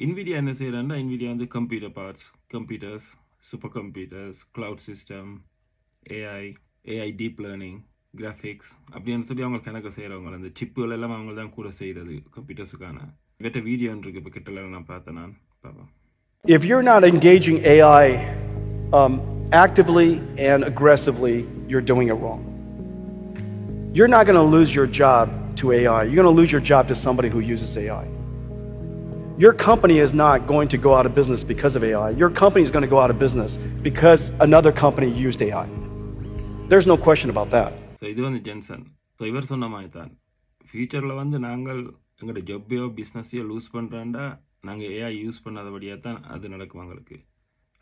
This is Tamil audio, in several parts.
இன்விடியா என்ன செய்கிறாங்கன்னா இன்விடியா வந்து computer parts computers super computers cloud system AI AI deep learning graphics அப்படின்னு சொல்லி அவங்க கணக்கு செய்கிறவங்க அந்த சிப்புகள் எல்லாம் அவங்க தான் கூட செய்கிறது கம்ப்யூட்டர்ஸுக்கான இவற்ற வீடியோ இருக்கு இப்போ கிட்டல நான் பார்த்தேன் நான் பார்ப்போம் If you're not engaging AI um, actively and aggressively, you're doing it wrong. You're not going to lose your job to AI. You're going to lose your job to somebody who uses AI. Your company is not going to go out of business because of AI. Your company is going to go out of business because another company used AI. There's no question about that. So இது வந்து ஜென்சன் ஸோ இவர் சொன்ன மாதிரி தான் ஃப்யூச்சரில் வந்து நாங்கள் எங்களோட ஜொப்பையோ பிஸ்னஸையோ லூஸ் பண்ணுறாண்டா நாங்கள் ஏஐ யூஸ் பண்ணாதபடியாக தான் அது நடக்கும் அவங்களுக்கு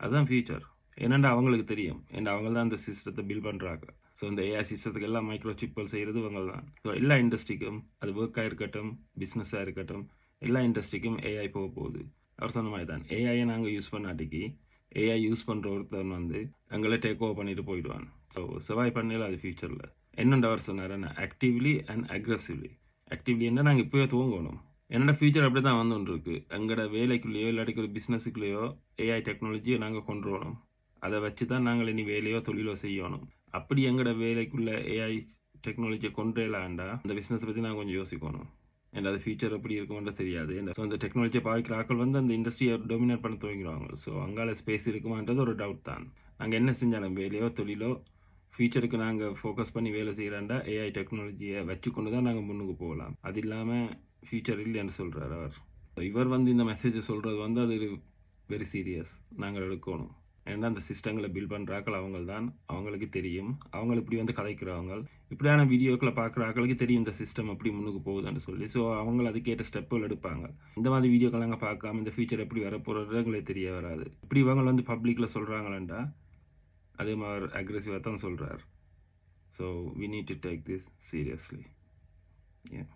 அதுதான் ஃபியூச்சர் ஏன்னாண்டா அவங்களுக்கு தெரியும் ஏன்னா அவங்க தான் அந்த சிஸ்டத்தை பில் பண்ணுறாங்க ஸோ இந்த ஏஐ சிஸ்டத்துக்கு எல்லாம் மைக்ரோ சிப்பல் செய்கிறது இவங்க தான் ஸோ எல்லா இண்டஸ்ட்ரிக்கும் அது ஒர்க்காக இருக்கட்டும் பிஸ்னஸாக இருக்கட்டும் எல்லா இண்டஸ்ட்ரிக்கும் ஏஐ போக போகுது. அவர் சொன்ன மாதிரி தான் ஏஐயை நாங்கள் யூஸ் பண்ணாட்டிக்கு ஏஐ யூஸ் பண்ணுற ஒருத்தன் வந்து எங்களை டேக் ஓவர் பண்ணிட்டு போயிடுவான். ஸோ சர்வை பண்ணல அது ஃபியூச்சரில் என்னென்ன அவர் சொன்னார்? ஆக்டிவ்லி அண்ட் அக்ரெசிவ்லி ஆக்டிவ்லி என்ன நாங்கள் இப்போயே துவங்கணும் என்னோட ஃபியூச்சர் அப்படி தான் வந்துட்டு இருக்கு எங்களோட வேலைக்குள்ளேயோ இல்லாட்டி ஒரு பிஸ்னஸுக்குள்ளேயோ ஏஐ டெக்னாலஜியை நாங்கள் கொண்டு வரணும். அதை வச்சு தான் நாங்கள் இனி வேலையோ தொழிலோ செய்யணும். அப்படி எங்களோட வேலைக்குள்ளே ஏஐ டெக்னாலஜியை கொண்டு வரலாண்டா அந்த பிஸ்னஸை பற்றி நாங்கள் கொஞ்சம் யோசிக்கணும். அண்ட் அது ஃபியூச்சர் எப்படி இருக்கும்னு தெரியாது. ஸோ அந்த டெக்னாலஜியை பாவிக்கிற ஆட்கள் வந்து அந்த இண்டஸ்ட்ரியை டொமினேட் பண்ண துவங்கிடுவாங்க. ஸோ அங்கால ஸ்பேஸ் இருக்குமான்றது ஒரு டவுட் தான். நாங்கள் என்ன செஞ்சாலும் வேலையோ தொழிலோ ஃபியூச்சருக்கு நாங்கள் ஃபோக்கஸ் பண்ணி வேலை செய்கிறாண்டா ஏஐ டெக்னாலஜியை வச்சு கொண்டு தான் நாங்கள் முன்னுக்கு போகலாம். அது இல்லாமல் ஃபியூச்சர் இல்லைன்னு சொல்கிறார் அவர். இவர் வந்து இந்த மெசேஜை சொல்கிறது வந்து அது வெரி சீரியஸ் நாங்கள் எடுக்கணும். ஏன்னா அந்த சிஸ்டங்களை பில் பண்ணுறாக்கள் அவங்க தான் அவங்களுக்கு தெரியும். அவங்க இப்படி வந்து கதைக்கிறவங்க இப்படியான வீடியோக்களை பார்க்குறாக்களுக்கு தெரியும் இந்த சிஸ்டம் எப்படி முன்னுக்கு போகுதுன்னு சொல்லி. ஸோ அவங்க அதுக்கேற்ற ஸ்டெப்புகள் எடுப்பாங்க. இந்த மாதிரி வீடியோக்கள் நாங்கள் பார்க்காம இந்த ஃபியூச்சர் எப்படி வரப்போகிறதுங்களே தெரிய வராது. இப்படி இவங்க வந்து பப்ளிக்கில் சொல்கிறாங்களேண்டா அதே மாதிரி அக்ரெசிவாக தான் சொல்கிறார் so we need to take this seriously ஏன்